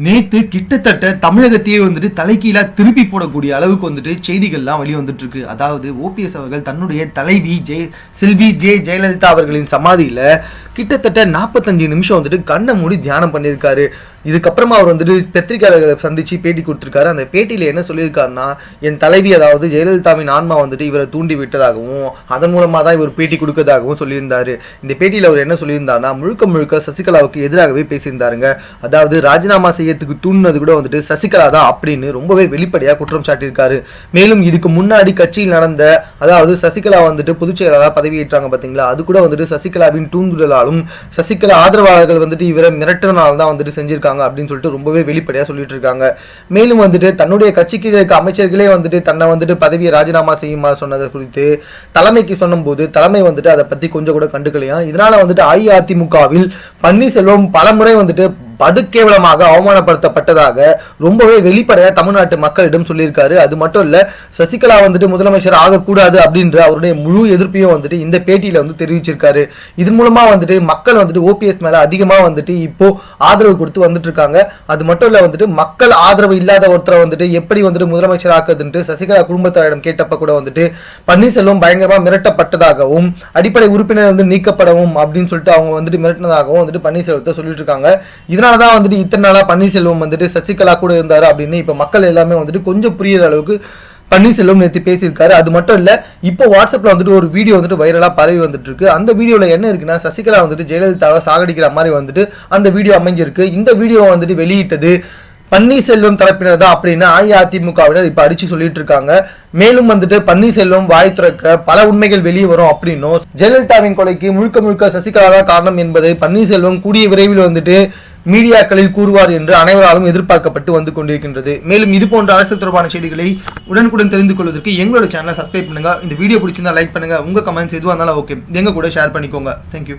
நேத்து கிட்டத்தட்ட தமிழகத்தையே வந்துட்டு தலைகீழா திருப்பி போடக்கூடிய அளவுக்கு வந்துட்டு செய்திகள்லாம் வெளி வந்துட்டு இருக்கு அதாவது ஓபிஎஸ் அவர்கள் தன்னுடைய தலைவி ஜெய் செல்வி ஜே ஜெயலலிதா அவர்களின் சமாதியில கிட்டத்தட்ட நாற்பத்தஞ்சு நிமிஷம் வந்துட்டு கண்ணை மூடி தியானம் பண்ணியிருக்காரு. இதுக்கப்புறமா அவர் வந்துட்டு பத்திரிகையாளர்களை சந்திச்சு பேட்டி கொடுத்துருக்காரு. அந்த பேட்டியில என்ன சொல்லியிருக்காருன்னா என் தலைவி அதாவது ஜெயலலிதாவின் ஆன்மா வந்துட்டு இவரை தூண்டி விட்டதாகவும் அதன் மூலமா தான் இவர் பேட்டி கொடுக்கறதாகவும் சொல்லியிருந்தாரு. இந்த பேட்டியில அவர் என்ன சொல்லியிருந்தாருன்னா முழுக்க முழுக்க சசிகலாவுக்கு எதிராகவே பேசியிருந்தாருங்க. அதாவது ராஜினாமா செய்யறதுக்கு தூண்டினது கூட வந்துட்டு சசிகலா தான் அப்படின்னு ரொம்பவே வெளிப்படையா குற்றம் சாட்டியிருக்காரு. மேலும் இதுக்கு முன்னாடி கட்சியில் நடந்த அதாவது சசிகலா வந்துட்டு பொதுச் செயலாளராக பதவியேற்றாங்க பாத்தீங்களா? அது கூட வந்துட்டு சசிகலாவின் தூண்டுதலாலும் சசிகலா ஆதரவாளர்கள் வந்துட்டு இவரை மிரட்டுறதுனால தான் வந்துட்டு செஞ்சிருக்காங்க அப்படின்னு சொல்லிட்டு ரொம்பவே வெளிப்படையா சொல்லிட்டு இருக்காங்க. மேலும் வந்துட்டு தன்னுடைய கட்சிக்கு இருக்க அமைச்சர்களே வந்துட்டு தன்னை வந்துட்டு பதவியை ராஜினாமா செய்யுமா சொன்னதை குறித்து தலைமைக்கு சொன்னபோது தலைமை வந்துட்டு அதை பத்தி கொஞ்சம் கூட கண்டுக்கலையா? இதனால வந்துட்டு அஇஅதிமுகவில் பன்னீர்செல்வம் பலமுறை வந்துட்டு படுகேவலமாக அவமானப்படுத்தப்பட்டதாக ரொம்பவே வெளிப்படையாக தமிழ்நாட்டு மக்களிடம் சொல்லியிருக்காரு. அது மட்டும் இல்லை சசிகலா வந்துட்டு முதலமைச்சர் ஆகக்கூடாது அப்படின்ற அவருடைய முழு எதிர்ப்பையும் வந்துட்டு இந்த பேட்டியில் வந்து தெரிவிச்சிருக்காரு. இது மூலமாக வந்துட்டு மக்கள் வந்துட்டு ஓபிஎஸ் மேலே அதிகமாக வந்துட்டு இப்போ ஆதரவு கொடுத்து வந்துட்டு இருக்காங்க அது மட்டும் இல்லை வந்துட்டு மக்கள் ஆதரவு இல்லாத ஒருத்தரை வந்துட்டு எப்படி வந்துட்டு முதலமைச்சர் ஆக்குதுன்ட்டு சசிகலா குடும்பத்தாரிடம் கேட்டப்ப கூட வந்துட்டு பன்னீர்செல்வம் பயங்கரமாக மிரட்டப்பட்டதாகவும் அடிப்படை உறுப்பினர் வந்து நீக்கப்படவும் அப்படின்னு சொல்லிட்டு அவங்க வந்துட்டு மிரட்டினதாகவும் வந்துட்டு பன்னீர்செல்வத்தை சொல்லிட்டு இருக்காங்க இதனால் இதனாலதான் வந்துட்டு இத்தனை நாளாக பன்னீர்செல்வம் வந்துட்டு சசிகலா கூட இருந்தார் அப்படின்னு இப்போ மக்கள் எல்லாமே வந்துட்டு கொஞ்சம் புரியுற அளவுக்கு பன்னீர்செல்வம் நேற்று பேசியிருக்காரு. அது மட்டும் இல்லை இப்போ வாட்ஸ்அப்பில் வந்துட்டு ஒரு வீடியோ வந்துட்டு வைரலாக பரவி வந்துட்டு இருக்கு அந்த வீடியோவில் என்ன இருக்குன்னா சசிகலா வந்துட்டு ஜெயலலிதாவை சாகடிக்கிற மாதிரி வந்துட்டு அந்த வீடியோ அமைஞ்சிருக்கு. இந்த வீடியோ வந்துட்டு வெளியிட்டது பன்னீர்செல்வம் தரப்பினர் தான் அப்படின்னு அஇஅதிமுகவினர் இப்போ அடிச்சு சொல்லிட்டு இருக்காங்க. மேலும் வந்துட்டு பன்னீர்செல்வம் வாய் திறக்க பல உண்மைகள் வெளியே வரும் அப்படின்னும் ஜெயலலிதாவின் கொலைக்கு முழுக்க முழுக்க சசிகலா தான் காரணம் என்பதை பன்னீர்செல்வம் கூடிய விரைவில் வந்துட்டு மீடியாக்களில் கூறுவார் என்று அனைவராலும் எதிர்பார்க்கப்பட்டு வந்து கொண்டிருக்கின்றது. மேலும் இது போன்ற அரசியல் தொடர்பான செய்திகளை உடனுக்குடன் தெரிந்து கொள்வதற்கு எங்களோட சேனலை சப்ஸ்கிரைப் பண்ணுங்க. இந்த வீடியோ பிடிச்சிருந்தா லைக் பண்ணுங்க. உங்க கமெண்ட்ஸ் எதுவாக இருந்தாலும் ஓகே எங்க கூட ஷேர் பண்ணிக்கோங்க. தேங்க்யூ